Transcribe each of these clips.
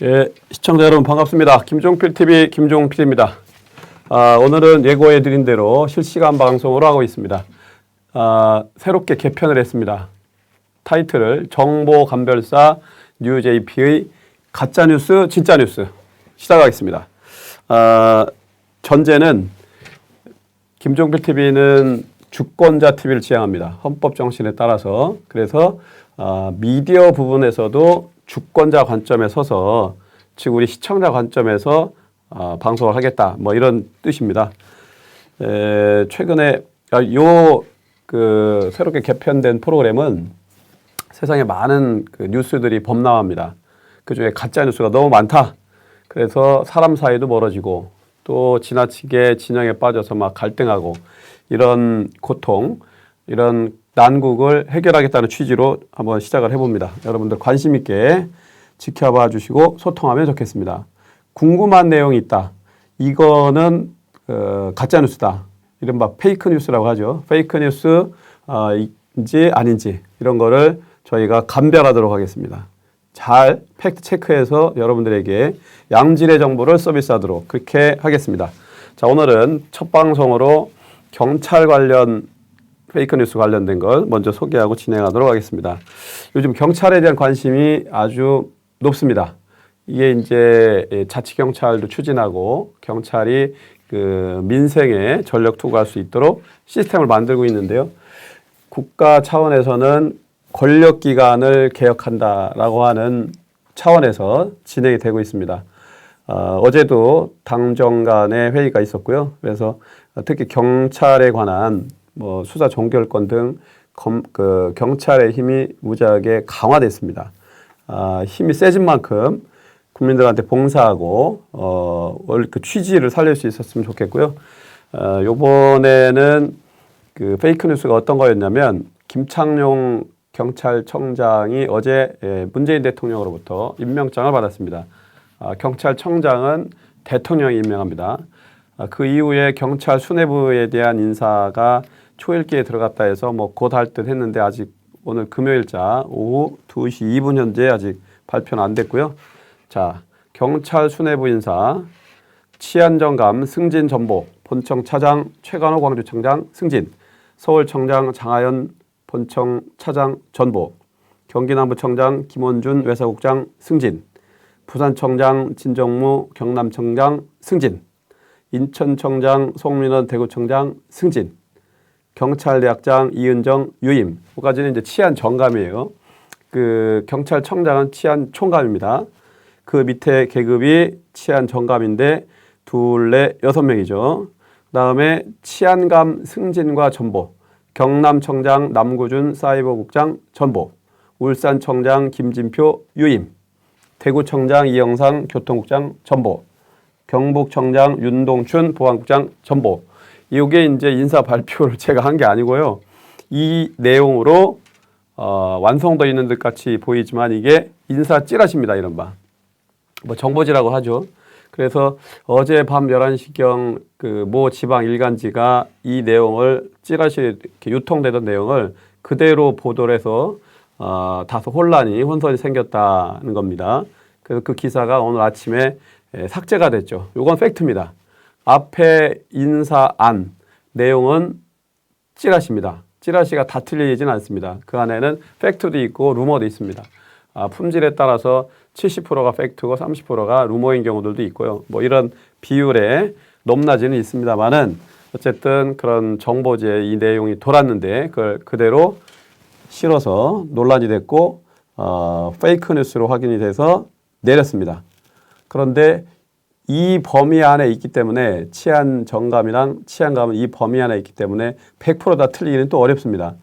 예, 시청자 여러분 반갑습니다. 김종필 TV 김종필입니다. 아, 오늘은 예고해 드린 대로 실시간 방송으로 하고 있습니다. 아, 새롭게 개편을 했습니다. 타이틀을 정보 감별사 뉴JP의 가짜 뉴스 진짜 뉴스 시작하겠습니다. 아, 전제는 김종필 TV는 주권자 TV를 지향합니다. 헌법 정신에 따라서 그래서 아, 미디어 부분에서도 주권자 관점에 서서 즉 우리 시청자 관점에서 아, 방송을 하겠다 뭐 이런 뜻입니다. 에, 최근에 아, 요그 새롭게 개편된 프로그램은 세상에 많은 그 뉴스들이 범람합니다. 그 중에 가짜 뉴스가 너무 많다. 그래서 사람 사이도 멀어지고 또 지나치게 진영에 빠져서 막 갈등하고 이런 고통, 이런 난국을 해결하겠다는 취지로 한번 시작을 해봅니다. 여러분들 관심 있게 지켜봐 주시고 소통하면 좋겠습니다. 궁금한 내용이 있다. 이거는 어, 가짜 뉴스다. 이른바 페이크 뉴스라고 하죠. 페이크 뉴스 어, 인지 아닌지 이런 거를 저희가 감별하도록 하겠습니다. 잘 팩트 체크해서 여러분들에게 양질의 정보를 서비스하도록 그렇게 하겠습니다. 자, 오늘은 첫 방송으로 경찰 관련 페이크 뉴스 관련된 걸 먼저 소개하고 진행하도록 하겠습니다. 요즘 경찰에 대한 관심이 아주 높습니다. 이게 이제 자치 경찰도 추진하고 경찰이 그 민생에 전력 투구할 수 있도록 시스템을 만들고 있는데요. 국가 차원에서는 권력 기관을 개혁한다라고 하는 차원에서 진행이 되고 있습니다. 어, 어제도 당정 간의 회의가 있었고요. 그래서 특히 경찰에 관한 뭐 수사 종결권 등 검, 그 경찰의 힘이 무지하게 강화됐습니다. 아, 힘이 세진 만큼 국민들한테 봉사하고 어, 그 취지를 살릴 수 있었으면 좋겠고요. 어, 요번에는 그 페이크 뉴스가 어떤 거였냐면 김창룡 경찰청장이 어제 예, 문재인 대통령으로부터 임명장을 받았습니다. 아, 경찰청장은 대통령이 임명합니다. 아, 그 이후에 경찰 수뇌부에 대한 인사가 초읽기에 들어갔다 해서 뭐 곧 할 듯 했는데 아직 오늘 금요일자 오후 2시 2분 현재 아직 발표는 안 됐고요. 자, 경찰 수뇌부 인사. 치안정감 승진 전보. 본청 차장 최관호 광주청장 승진. 서울청장 장하연 본청 차장 전보. 경기남부청장 김원준 외사국장 승진. 부산청장 진정무 경남청장 승진. 인천청장 송민원 대구청장 승진 경찰대학장 이은정 유임 여기까지는 이제 치안 정감이에요. 그 경찰청장은 치안 총감입니다. 그 밑에 계급이 치안 정감인데 둘레 여섯 명이죠. 그 다음에 치안감 승진과 전보 경남청장 남구준 사이버국장 전보 울산청장 김진표 유임 대구청장 이영상 교통국장 전보 경북청장 윤동춘 보안국장 전보 이게 이제 인사 발표를 제가 한 게 아니고요. 이 내용으로 어, 완성되어 있는 듯 같이 보이지만 이게 인사 찌라시입니다. 이른바. 뭐 정보지라고 하죠. 그래서 어제 밤 11시경 그 모 지방 일간지가 이 내용을 찌라시 유통되던 내용을 그대로 보도를 해서 어, 다소 혼란이 혼선이 생겼다는 겁니다. 그래서 그 기사가 오늘 아침에 에, 삭제가 됐죠. 이건 팩트입니다. 앞에 인사 안 내용은 찌라시입니다. 찌라시가 다 틀리진 않습니다. 그 안에는 팩트도 있고 루머도 있습니다. 아, 품질에 따라서 70%가 팩트고 30%가 루머인 경우들도 있고요. 뭐 이런 비율에 높낮이는 있습니다만은 어쨌든 그런 정보지에 이 내용이 돌았는데 그걸 그대로 실어서 논란이 됐고 어, 페이크 뉴스로 확인이 돼서 내렸습니다. 그런데 이 범위 안에 있기 때문에 치안 정감이랑 치안감은 이 범위 안에 있기 때문에 100%다 틀리기는 또 어렵습니다.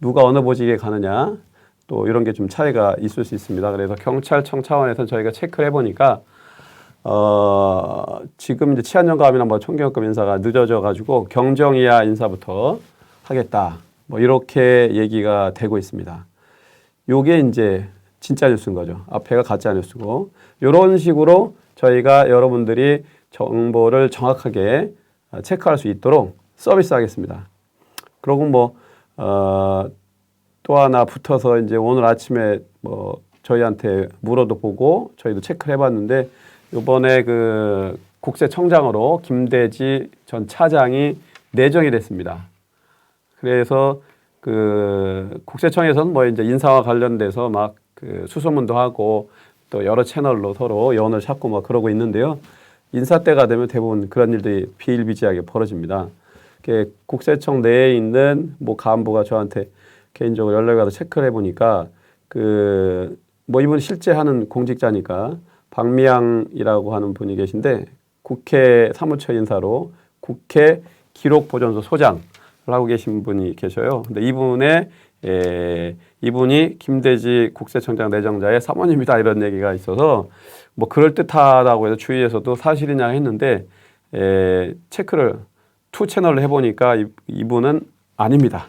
누가 어느 보직에 가느냐 또 이런 게 좀 차이가 있을 수 있습니다. 그래서 경찰청 차원에서 저희가 체크를 해보니까 어 지금 이제 치안 정감이나 뭐 총경급 인사가 늦어져 가지고 경정 이하 인사부터 하겠다 뭐 이렇게 얘기가 되고 있습니다. 요게 이제 진짜 뉴스인 거죠. 앞에가 가짜 뉴스고 이런 식으로 저희가 여러분들이 정보를 정확하게 체크할 수 있도록 서비스하겠습니다. 그리고 뭐, 어, 또 하나 붙어서 이제 오늘 아침에 뭐 저희한테 물어도 보고 저희도 체크를 해봤는데 이번에 그 국세청장으로 김대지 전 차장이 내정이 됐습니다. 그래서 그 국세청에서는 뭐 이제 인사와 관련돼서 막 그 수소문도 하고 또 여러 채널로 서로 연을 찾고 막 그러고 있는데요. 인사 때가 되면 대부분 그런 일들이 비일비재하게 벌어집니다. 그 국세청 내에 있는 뭐 간부가 저한테 개인적으로 연락이 와서 체크를 해보니까 그 뭐 이분 실제 하는 공직자니까 박미양이라고 하는 분이 계신데 국회 사무처 인사로 국회 기록보존소 소장을 하고 계신 분이 계셔요. 근데 이분의 에, 이분이 김대지 국세청장 내정자의 사모님이다 이런 얘기가 있어서 뭐 그럴 듯하다고 해서 주위에서도 사실이냐 했는데 에, 체크를 투 채널을 해보니까 이, 이분은 아닙니다.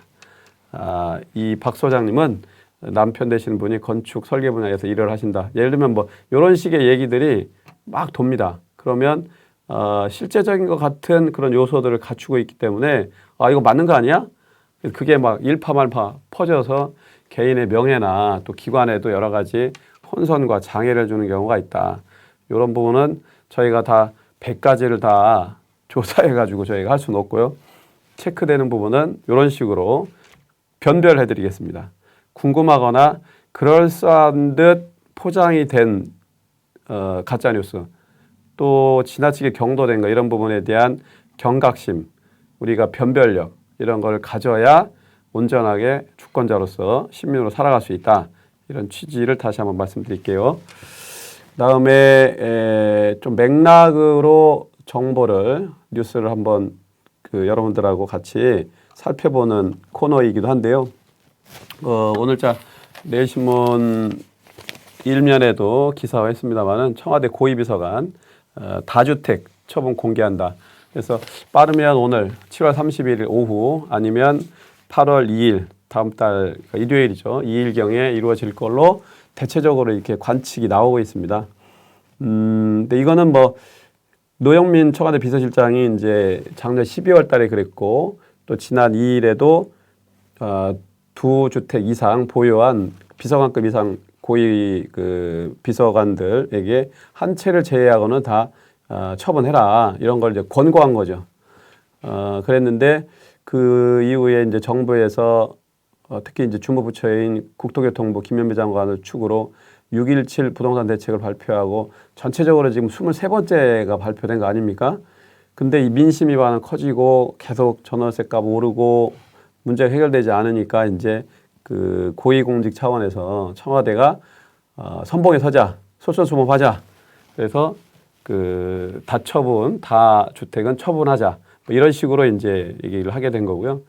아, 이 박 소장님은 남편 되시는 분이 건축 설계 분야에서 일을 하신다. 예를 들면 뭐 이런 식의 얘기들이 막 돕니다. 그러면 어, 실제적인 것 같은 그런 요소들을 갖추고 있기 때문에 아 이거 맞는 거 아니야? 그게 막 일파만파 퍼져서 개인의 명예나 또 기관에도 여러 가지 혼선과 장애를 주는 경우가 있다. 이런 부분은 저희가 다 100가지를 다 조사해 가지고 저희가 할 수는 없고요. 체크되는 부분은 이런 식으로 변별해 드리겠습니다. 궁금하거나 그럴싸한 듯 포장이 된 어, 가짜 뉴스 또 지나치게 경도된 거 이런 부분에 대한 경각심 우리가 변별력 이런 걸 가져야 온전하게 주권자로서 시민으로 살아갈 수 있다 이런 취지를 다시 한번 말씀드릴게요. 다음에 에, 좀 맥락으로 정보를 뉴스를 한번 그 여러분들하고 같이 살펴보는 코너이기도 한데요. 어, 오늘 자 내일신문 일면에도 기사화했습니다만은 청와대 고위비서관 어, 다주택 처분 공개한다. 그래서 빠르면 오늘 7월 31일 오후 아니면 8월 2일 다음 달 그러니까 일요일이죠. 2일경에 이루어질 걸로 대체적으로 이렇게 관측이 나오고 있습니다. 음, 근데 이거는 뭐 노영민 청와대 비서실장이 이제 작년 12월 달에 그랬고 또 지난 2일에도 어, 두 주택 이상 보유한 비서관급 이상 고위 그 비서관들에게 한 채를 제외하고는 다 어, 처분해라 이런 걸 이제 권고한 거죠. 어, 그랬는데 그 이후에 이제 정부에서 어, 특히 이제 주무부처인 국토교통부 김현미 장관을 축으로 6.17 부동산 대책을 발표하고 전체적으로 지금 23번째가 발표된 거 아닙니까? 근데 이 민심 위반은 커지고 계속 전월세값 오르고 문제가 해결되지 않으니까 이제 그 고위공직 차원에서 청와대가 어, 선봉에 서자, 솔선수범하자. 그래서 그 다처분, 다 주택은 처분하자. 뭐 이런 식으로 이제 얘기를 하게 된 거고요.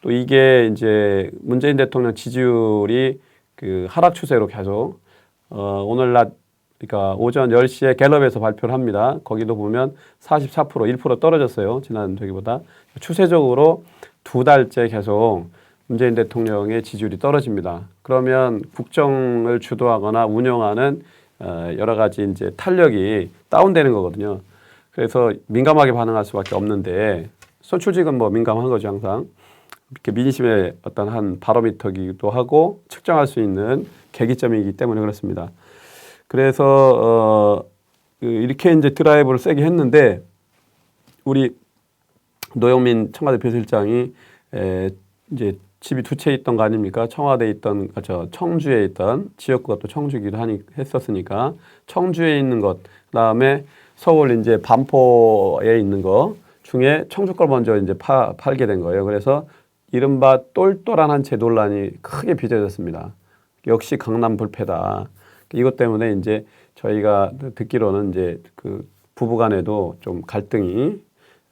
또 이게 이제 문재인 대통령 지지율이 그 하락 추세로 계속 어, 오늘 낮 그러니까 오전 10시에 갤럽에서 발표를 합니다. 거기도 보면 44% 1% 떨어졌어요. 지난 저기보다 추세적으로 두 달째 계속 문재인 대통령의 지지율이 떨어집니다. 그러면 국정을 주도하거나 운영하는 어, 여러 가지 이제 탄력이 다운되는 거거든요. 그래서 민감하게 반응할 수밖에 없는데 선출직은 뭐 민감한 거죠 항상 이렇게 민심의 어떤 한 바로미터기도 하고 측정할 수 있는 계기점이기 때문에 그렇습니다. 그래서 어, 그 이렇게 이제 드라이브를 세게 했는데 우리 노영민 청와대 비서실장이 에, 이제 집이 두 채 있던 거 아닙니까? 청와대에 있던 아, 저 청주에 있던 지역구가 또 청주기도 하니 했었으니까 청주에 있는 것 그다음에 서울 이제 반포에 있는 거 중에 청주 걸 먼저 이제 파, 팔게 된 거예요. 그래서 이른바 똘똘한 한 채 논란이 크게 빚어졌습니다. 역시 강남 불패다. 이것 때문에 이제 저희가 듣기로는 이제 그 부부간에도 좀 갈등이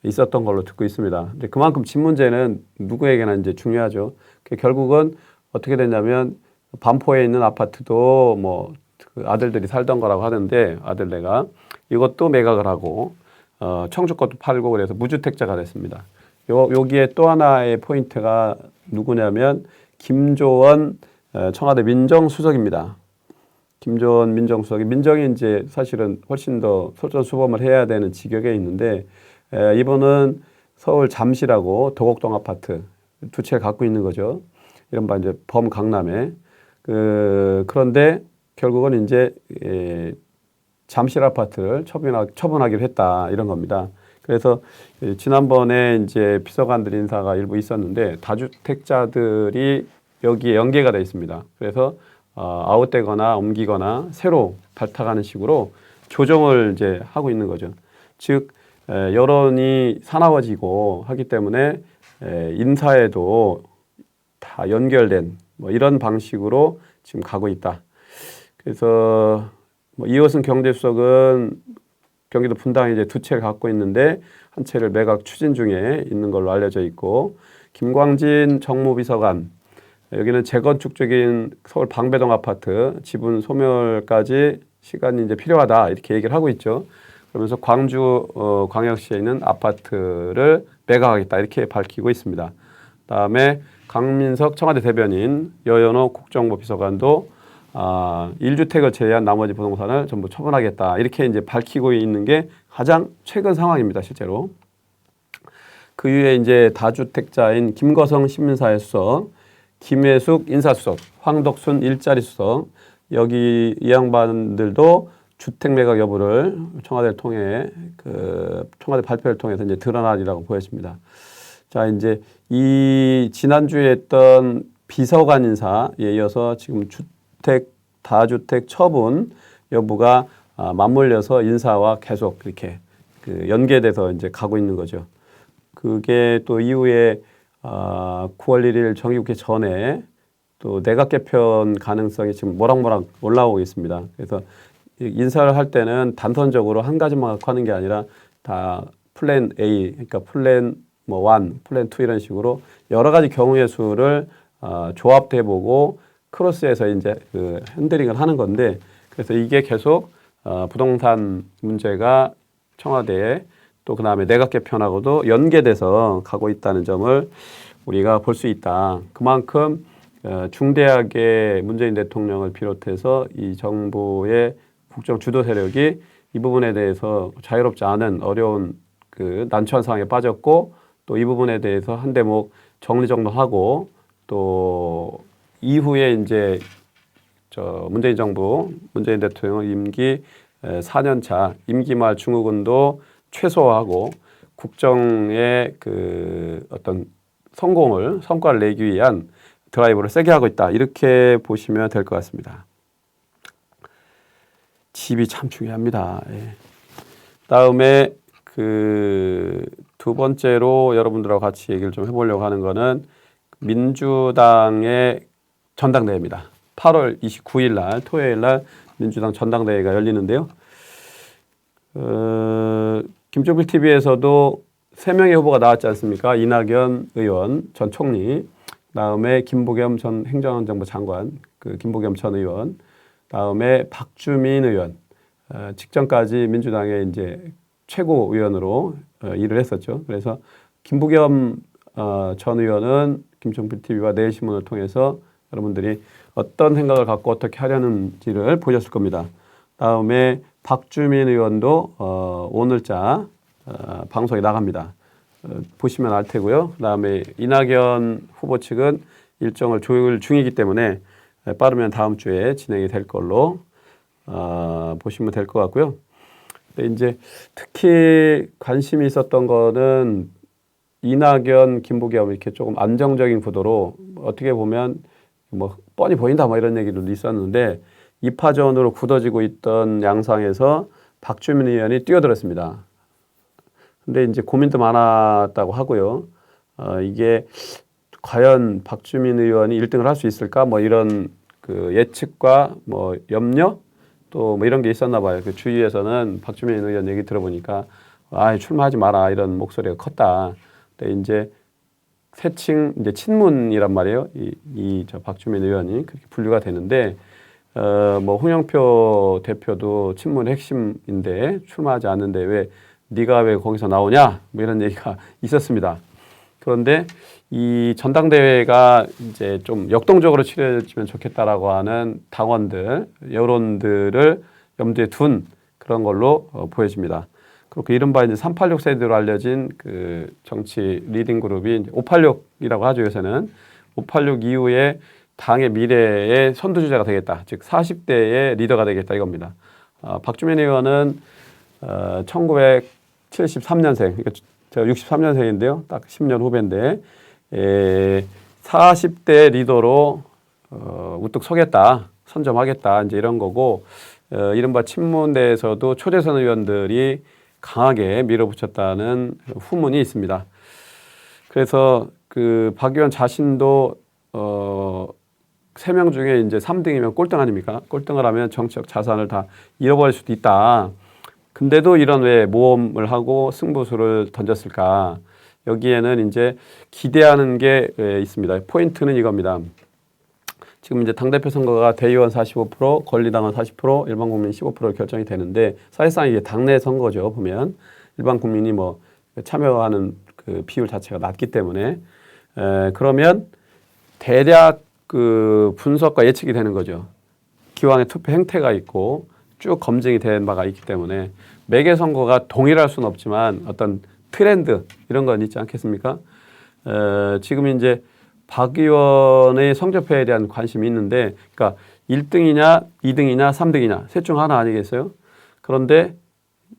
있었던 걸로 듣고 있습니다. 근데 그만큼 집 문제는 누구에게나 이제 중요하죠. 그 결국은 어떻게 됐냐면 반포에 있는 아파트도 뭐 그 아들들이 살던 거라고 하는데 아들네가 이것도 매각을 하고 어 청주 것도 팔고 그래서 무주택자가 됐습니다. 요 여기에 또 하나의 포인트가 누구냐면 김조원 어, 청와대 민정수석입니다. 김조원 민정수석이 민정이 이제 사실은 훨씬 더 솔선수범을 해야 되는 직역에 있는데 에, 이분은 서울 잠실하고 도곡동 아파트 두 채 갖고 있는 거죠. 이른바 이제 범 강남에 그 그런데 결국은 이제 에, 잠실 아파트를 처분하, 처분하기로 했다 이런 겁니다. 그래서 에, 지난번에 이제 비서관들 인사가 일부 있었는데 다주택자들이 여기에 연계가 돼 있습니다. 그래서 어, 아웃되거나 옮기거나 새로 발탁하는 식으로 조정을 이제 하고 있는 거죠. 즉 에, 여론이 사나워지고 하기 때문에 에, 인사에도 다 연결된 뭐 이런 방식으로 지금 가고 있다. 그래서 뭐 이호승 경제수석은 경기도 분당에 이제 두 채를 갖고 있는데 한 채를 매각 추진 중에 있는 걸로 알려져 있고 김광진 정무비서관 여기는 재건축 중인 서울 방배동 아파트 지분 소멸까지 시간이 이제 필요하다 이렇게 얘기를 하고 있죠. 그러면서 광주 어, 광역시에 있는 아파트를 매각하겠다 이렇게 밝히고 있습니다. 다음에 강민석 청와대 대변인 여연호 국정보 비서관도 아, 1주택을 제외한 나머지 부동산을 전부 처분하겠다. 이렇게 이제 밝히고 있는 게 가장 최근 상황입니다, 실제로. 그 위에 이제 다주택자인 김거성 시민사회 수석, 김혜숙 인사수석, 황덕순 일자리 수석, 여기 이 양반들도 주택 매각 여부를 청와대를 통해 그 청와대 발표를 통해서 이제 드러나리라고 보여집니다. 자, 이제 이 지난주에 했던 비서관 인사에 이어서 지금 주택 다주택 처분 여부가 아, 맞물려서 인사와 계속 이렇게 그 연계돼서 이제 가고 있는 거죠. 그게 또 이후에 아, 9월 1일 정기국회 전에 또 내각 개편 가능성이 지금 모락모락 올라오고 있습니다. 그래서 이 인사를 할 때는 단선적으로 한 가지만 갖고 하는 게 아니라 다 플랜 A, 그러니까 플랜 뭐 원, 플랜 투 이런 식으로 여러 가지 경우의 수를 어, 조합해 보고 크로스해서 이제 그 핸들링을 하는 건데 그래서 이게 계속 어, 부동산 문제가 청와대에 또 그 다음에 내각 개편하고도 연계돼서 가고 있다는 점을 우리가 볼 수 있다. 그만큼 어, 중대하게 문재인 대통령을 비롯해서 이 정부의 국정 주도 세력이 이 부분에 대해서 자유롭지 않은 어려운 그 난처한 상황에 빠졌고 또 이 부분에 대해서 한 대목 정리정돈하고 또 이후에 이제 저 문재인 정부 문재인 대통령 임기 4년 차 임기 말 증후군도 최소화하고 국정의 그 어떤 성공을 성과를 내기 위한 드라이브를 세게 하고 있다 이렇게 보시면 될 것 같습니다. 집이 참 중요합니다. 예. 다음에 그 두 번째로 여러분들하고 같이 얘기를 좀 해보려고 하는 거는 민주당의 전당대회입니다. 8월 29일 날 토요일 날 민주당 전당대회가 열리는데요. 어, 김종필 TV에서도 세 명의 후보가 나왔지 않습니까? 이낙연 의원 전 총리, 다음에 김부겸 전 행정안전부 장관, 그 김부겸 전 의원, 다음에 박주민 의원, 어, 직전까지 민주당의 이제 최고 의원으로 어, 일을 했었죠. 그래서 김부겸 어, 전 의원은 김종필 TV와 내일신문을 통해서 여러분들이 어떤 생각을 갖고 어떻게 하려는지를 보셨을 겁니다. 다음에 박주민 의원도 어, 오늘자 어, 방송에 나갑니다. 어, 보시면 알 테고요. 그다음에 이낙연 후보 측은 일정을 조율 중이기 때문에 빠르면 다음 주에 진행이 될 걸로 어, 보시면 될 것 같고요. 이제 특히 관심이 있었던 거는 이낙연, 김부겸 이렇게 조금 안정적인 구도로 어떻게 보면 뭐 뻔히 보인다 뭐 이런 얘기도 있었는데 이파전으로 굳어지고 있던 양상에서 박주민 의원이 뛰어들었습니다. 근데 이제 고민도 많았다고 하고요. 어, 이게 과연 박주민 의원이 1등을 할 수 있을까? 뭐 이런 그 예측과 뭐 염려 또 뭐 이런 게 있었나 봐요. 그 주위에서는 박주민 의원 얘기 들어보니까 아, 출마하지 마라 이런 목소리가 컸다. 근데 이제 새칭 이제 친문이란 말이에요. 이 이 저 박주민 의원이 그렇게 분류가 되는데 어뭐 홍영표 대표도 친문 핵심인데 출마하지 않는데 왜 네가 왜 거기서 나오냐 뭐 이런 얘기가 있었습니다. 그런데 이 전당대회가 이제 좀 역동적으로 치러지면 좋겠다라고 하는 당원들 여론들을 염두에 둔 그런 걸로 어, 보여집니다. 그렇고 이른바 이제 386 세대로 알려진 그 정치 리딩 그룹이 586이라고 하죠 요새는 586 이후에 당의 미래의 선두주자가 되겠다. 즉 40대의 리더가 되겠다 이겁니다. 어, 박주민 의원은 어, 1973년생, 그러니까 제가 63년생인데요. 딱 10년 후배인데 에, 40대 리더로 어, 우뚝 서겠다, 선점하겠다 이제 이런 거고 어, 이른바 친문대에서도 초대선 의원들이 강하게 밀어붙였다는 후문이 있습니다. 그래서 그 박 의원 자신도 어, 세 명 중에 이제 3등이면 꼴등 아닙니까? 꼴등을 하면 정치적 자산을 다 잃어버릴 수도 있다. 근데도 이런 왜 모험을 하고 승부수를 던졌을까? 여기에는 이제 기대하는 게 예, 있습니다. 포인트는 이겁니다. 지금 이제 당대표 선거가 대의원 45%, 권리당원 40%, 일반 국민 15% 결정이 되는데 사실상 이게 당내 선거죠. 보면 일반 국민이 뭐 참여하는 그 비율 자체가 낮기 때문에 에, 그러면 대략 그 분석과 예측이 되는 거죠. 기왕의 투표 행태가 있고 쭉 검증이 된 바가 있기 때문에 매개 선거가 동일할 수는 없지만 어떤 트렌드 이런 건 있지 않겠습니까? 에, 지금 이제 박 의원의 성적표에 대한 관심이 있는데, 그러니까 1등이냐, 2등이냐, 3등이냐, 셋 중 하나 아니겠어요? 그런데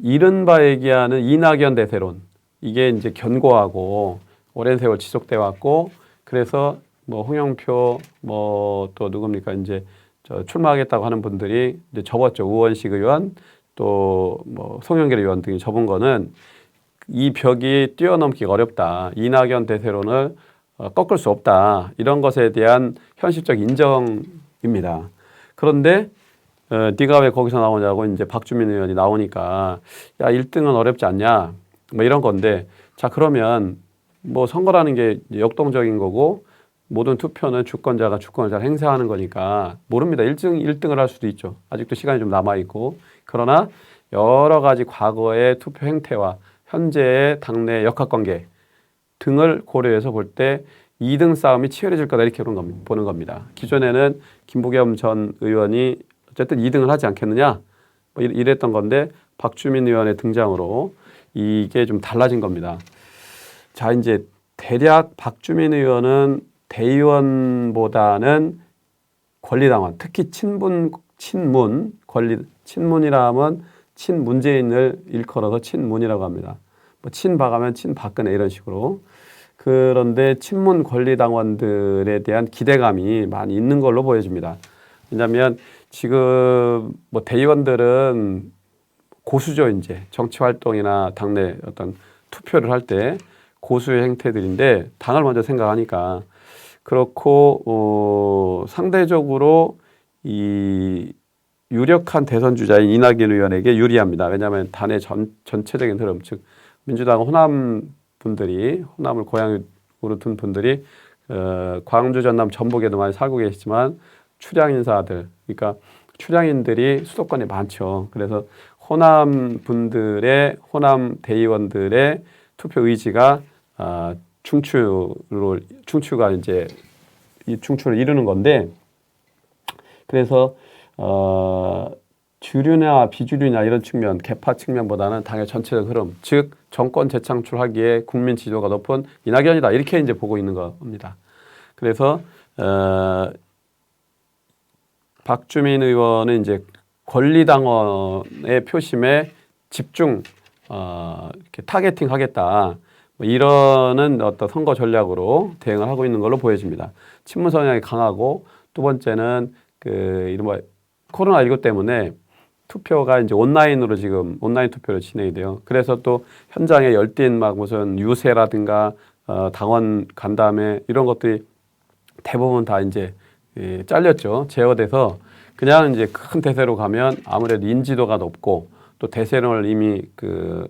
이른바 얘기하는 이낙연 대세론, 이게 이제 견고하고 오랜 세월 지속돼 왔고, 그래서 뭐 홍영표, 뭐 또 누굽니까, 이제 저 출마하겠다고 하는 분들이 이제 접었죠. 우원식 의원, 또뭐 송영길 의원 등이 접은 거는 이 벽이 뛰어넘기가 어렵다. 이낙연 대세론을 어, 꺾을 수 없다. 이런 것에 대한 현실적 인정입니다. 그런데 어, 네가 왜 거기서 나오냐고 이제 박주민 의원이 나오니까 야 1등은 어렵지 않냐 뭐 이런 건데 자 그러면 뭐 선거라는 게 역동적인 거고 모든 투표는 주권자가 주권을 잘 행사하는 거니까 모릅니다. 1등 1등을 할 수도 있죠. 아직도 시간이 좀 남아 있고 그러나 여러 가지 과거의 투표 행태와 현재의 당내 역학관계 등을 고려해서 볼 때 2등 싸움이 치열해질 거다 이렇게 보는 겁니다. 기존에는 김부겸 전 의원이 어쨌든 2등을 하지 않겠느냐 뭐 이랬던 건데 박주민 의원의 등장으로 이게 좀 달라진 겁니다. 자 이제 대략 박주민 의원은 대의원보다는 권리당원 특히 친분 친문 권리 친문이라면 친문재인을 일컬어서 친문이라고 합니다. 뭐 친박하면 친박근혜 이런 식으로 그런데 친문 권리당원들에 대한 기대감이 많이 있는 걸로 보여집니다. 왜냐하면 지금 뭐 대의원들은 고수죠 이제 정치 활동이나 당내 어떤 투표를 할 때 고수의 행태들인데 당을 먼저 생각하니까 그렇고 어, 상대적으로 이 유력한 대선 주자인 이낙연 의원에게 유리합니다. 왜냐하면 단의 전, 전체적인 흐름 즉 민주당 호남 분들이 호남을 고향으로 둔 분들이 어, 광주 전남 전북에도 많이 살고 계시지만 출향 인사들 그러니까 출향인들이 수도권에 많죠. 그래서 호남 분들의 호남 대의원들의 투표 의지가 아, 충추로 충추가 이제 이 충추를 이루는 건데 그래서 어 주류냐 비주류냐 이런 측면, 개파 측면보다는 당의 전체적 흐름, 즉 정권 재창출하기에 국민 지도가 높은 이낙연이다 이렇게 이제 보고 있는 겁니다. 그래서 어, 박주민 의원은 이제 권리당원의 표심에 집중 어, 이렇게 타겟팅하겠다. 뭐 이러는 어떤 선거 전략으로 대응을 하고 있는 걸로 보여집니다. 친문 성향이 강하고 두 번째는 그 이른바 코로나 19 때문에 투표가 이제 온라인으로 지금 온라인 투표로 진행이 돼요. 그래서 또 현장에 열띤 막 무슨 유세라든가 어, 당원 간담회 이런 것들이 대부분 다 이제 예, 잘렸죠. 제어돼서 그냥 이제 큰 대세로 가면 아무래도 인지도가 높고 또 대세론을 이미 그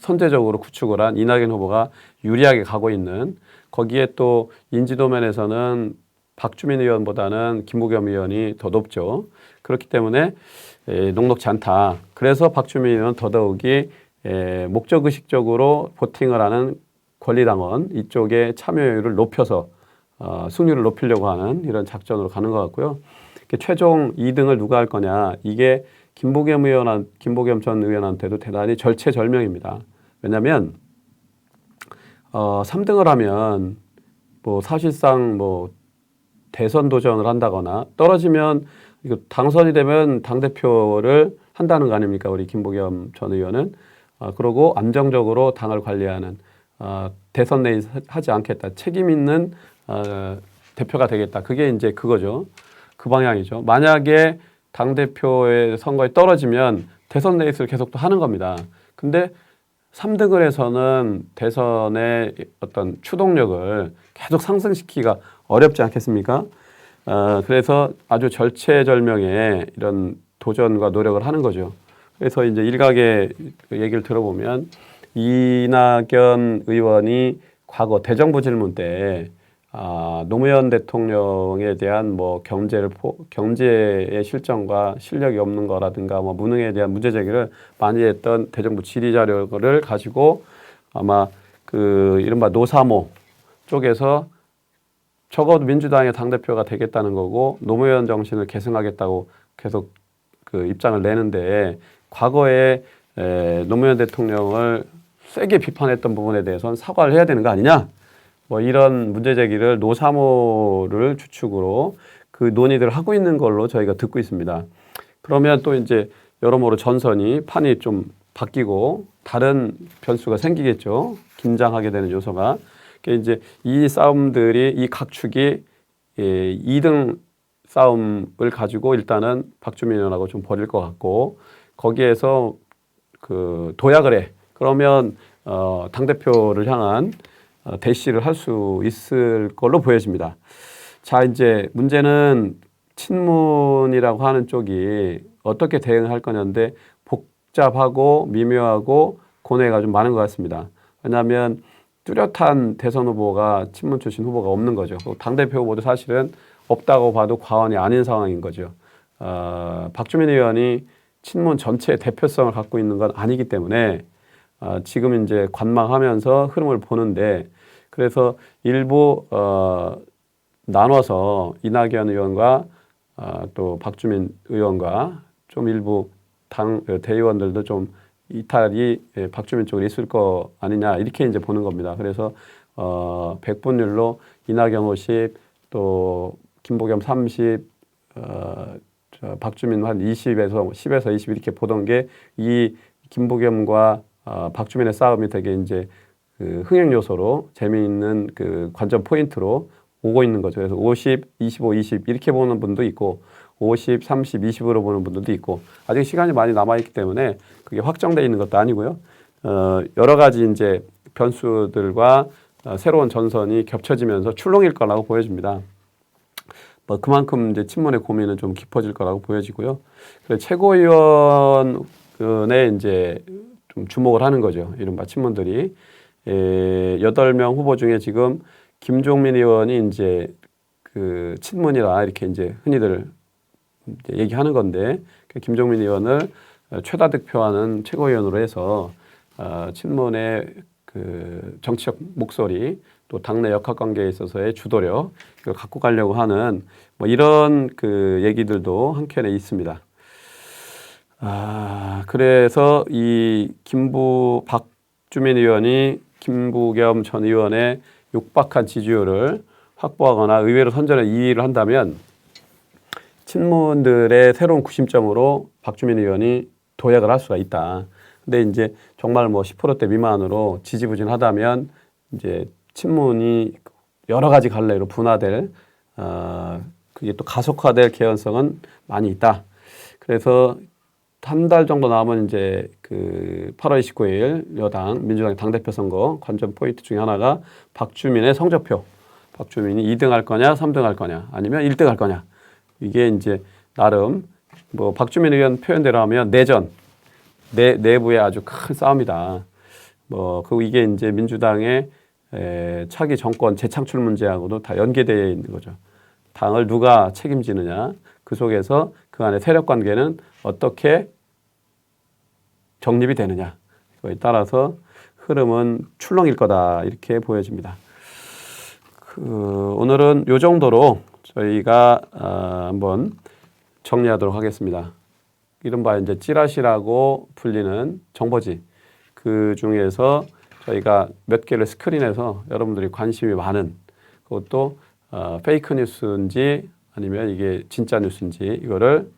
선제적으로 구축을 한 이낙연 후보가 유리하게 가고 있는 거기에 또 인지도 면에서는 박주민 의원보다는 김부겸 의원이 더 높죠. 그렇기 때문에 에, 녹록지 않다. 그래서 박주민 의원은 더더욱이 에, 목적의식적으로 보팅을 하는 권리당원 이쪽에 참여율을 높여서 어, 승률을 높이려고 하는 이런 작전으로 가는 것 같고요. 최종 2등을 누가 할 거냐 이게 김보겸 의원, 김보겸 전 의원한테도 대단히 절체절명입니다. 왜냐하면 어, 3등을 하면 뭐 사실상 뭐 대선 도전을 한다거나 떨어지면 이거 당선이 되면 당 대표를 한다는 거 아닙니까? 우리 김부겸 전 의원은? 아, 그러고 안정적으로 당을 관리하는 아, 대선 내에 하지 않겠다. 책임 있는 어, 대표가 되겠다. 그게 이제 그거죠. 그 방향이죠. 만약에 당 대표의 선거에 떨어지면 대선 레이스를 계속 또 하는 겁니다. 근데 3등을 해서는 대선의 어떤 추동력을 계속 상승시키기가 어렵지 않겠습니까? 어, 그래서 아주 절체절명의 이런 도전과 노력을 하는 거죠. 그래서 이제 일각의 그 얘기를 들어보면 이낙연 의원이 과거 대정부 질문 때 아, 노무현 대통령에 대한 뭐 경제를 포, 경제의 실정과 실력이 없는 거라든가 뭐 무능에 대한 문제 제기를 많이 했던 대정부 질의 자료를 가지고 아마 그 이른바 노사모 쪽에서 적어도 민주당의 당 대표가 되겠다는 거고 노무현 정신을 계승하겠다고 계속 그 입장을 내는데 과거에 에, 노무현 대통령을 세게 비판했던 부분에 대해서는 사과를 해야 되는 거 아니냐? 뭐 이런 문제 제기를 노사모를 주축으로 그 논의들을 하고 있는 걸로 저희가 듣고 있습니다. 그러면 또 이제 여러모로 전선이 판이 좀 바뀌고 다른 변수가 생기겠죠. 긴장하게 되는 요소가. 그러니까 이제 이 싸움들이 이 각 축이 예, 2등 싸움을 가지고 일단은 박주민 의원하고 좀 벌일 것 같고 거기에서 그 도약을 해. 그러면 어, 당대표를 향한 어, 대시를 할 수 있을 걸로 보여집니다. 자, 이제 문제는 친문이라고 하는 쪽이 어떻게 대응할 거냐인데 복잡하고 미묘하고 고뇌가 좀 많은 것 같습니다. 왜냐하면 뚜렷한 대선 후보가 친문 출신 후보가 없는 거죠. 당대표 후보도 사실은 없다고 봐도 과언이 아닌 상황인 거죠. 어, 박주민 의원이 친문 전체의 대표성을 갖고 있는 건 아니기 때문에 어, 지금 이제 관망하면서 흐름을 보는데 그래서 일부 어, 나눠서 이낙연 의원과 어, 또 박주민 의원과 좀 일부 당 어, 대의원들도 좀 이탈이 예, 박주민 쪽으로 있을 거 아니냐 이렇게 이제 보는 겁니다. 그래서 어, 백분율로 이낙연 50, 또 김보겸 30, 어, 저 박주민 한 20에서 10에서 20 이렇게 보던 게 이 김보겸과 어, 박주민의 싸움이 되게 이제 그 흥행 요소로 재미있는 그 관전 포인트로 오고 있는 거죠. 그래서 50, 25, 20 이렇게 보는 분도 있고 50, 30, 20으로 보는 분들도 있고 아직 시간이 많이 남아 있기 때문에 그게 확정돼 있는 것도 아니고요. 어, 여러 가지 이제 변수들과 어, 새로운 전선이 겹쳐지면서 출렁일 거라고 보여집니다. 뭐 그만큼 이제 친문의 고민은 좀 깊어질 거라고 보여지고요. 그래서 최고위원의 이제 좀 주목을 하는 거죠. 이른바 친문들이 여덟 명 후보 중에 지금 김종민 의원이 이제 그 친문이라 이렇게 이제 흔히들 이제 얘기하는 건데 그 김종민 의원을 최다 득표하는 최고위원으로 해서 어, 친문의 그 정치적 목소리 또 당내 역학 관계에 있어서의 주도력 이걸 갖고 가려고 하는 뭐 이런 그 얘기들도 한켠에 있습니다. 아 그래서 이 김부 박주민 의원이 김부겸 전 의원의 육박한 지지율을 확보하거나 의회로 선전에 2위를 한다면 친문들의 새로운 구심점으로 박주민 의원이 도약을 할 수가 있다. 근데 이제 정말 뭐 10%대 미만으로 지지부진하다면 이제 친문이 여러 가지 갈래로 분화될 어, 그게 또 가속화될 개연성은 많이 있다. 그래서 한 달 정도 남은 이제 그 8월 29일 여당 민주당 당대표 선거 관전 포인트 중에 하나가 박주민의 성적표. 박주민이 2등 할 거냐, 3등 할 거냐, 아니면 1등 할 거냐. 이게 이제 나름 뭐 박주민 의원 표현대로 하면 내전 내 내부의 아주 큰 싸움이다. 뭐 그 이게 이제 민주당의 에, 차기 정권 재창출 문제하고도 다 연계되어 있는 거죠. 당을 누가 책임지느냐 그 속에서 그 안에 세력 관계는 어떻게 정립이 되느냐 그거에 따라서 흐름은 출렁일 거다 이렇게 보여집니다. 그 오늘은 요 정도로 저희가 어, 한번 정리하도록 하겠습니다. 이른바 이제 찌라시라고 불리는 정보지 그 중에서 저희가 몇 개를 스크린해서 여러분들이 관심이 많은 그것도 어, 페이크 뉴스인지 아니면 이게 진짜 뉴스인지 이거를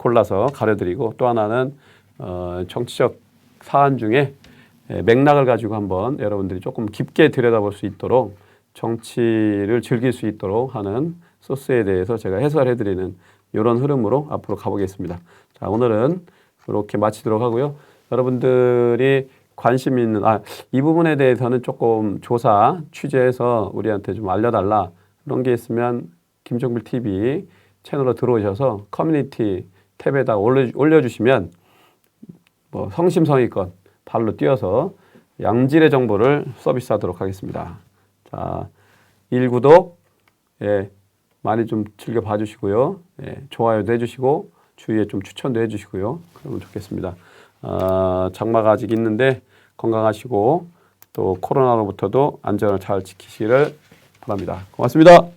골라서 가려드리고 또 하나는 어, 정치적 사안 중에 예, 맥락을 가지고 한번 여러분들이 조금 깊게 들여다볼 수 있도록 정치를 즐길 수 있도록 하는 소스에 대해서 제가 해설해드리는 이런 흐름으로 앞으로 가보겠습니다. 자, 오늘은 이렇게 마치도록 하고요. 여러분들이 관심 있는 아, 이 부분에 대해서는 조금 조사 취재해서 우리한테 좀 알려달라 그런 게 있으면 김종필 TV 채널로 들어오셔서 커뮤니티 탭에다 올려, 올려주시면 뭐 성심성의껏 발로 뛰어서 양질의 정보를 서비스하도록 하겠습니다. 자, 일구독 예, 많이 좀 즐겨 봐주시고요. 예, 좋아요도 해주시고 주위에 좀 추천도 해주시고요. 그러면 좋겠습니다. 아, 장마가 아직 있는데 건강하시고 또 코로나로부터도 안전을 잘 지키시기를 바랍니다. 고맙습니다.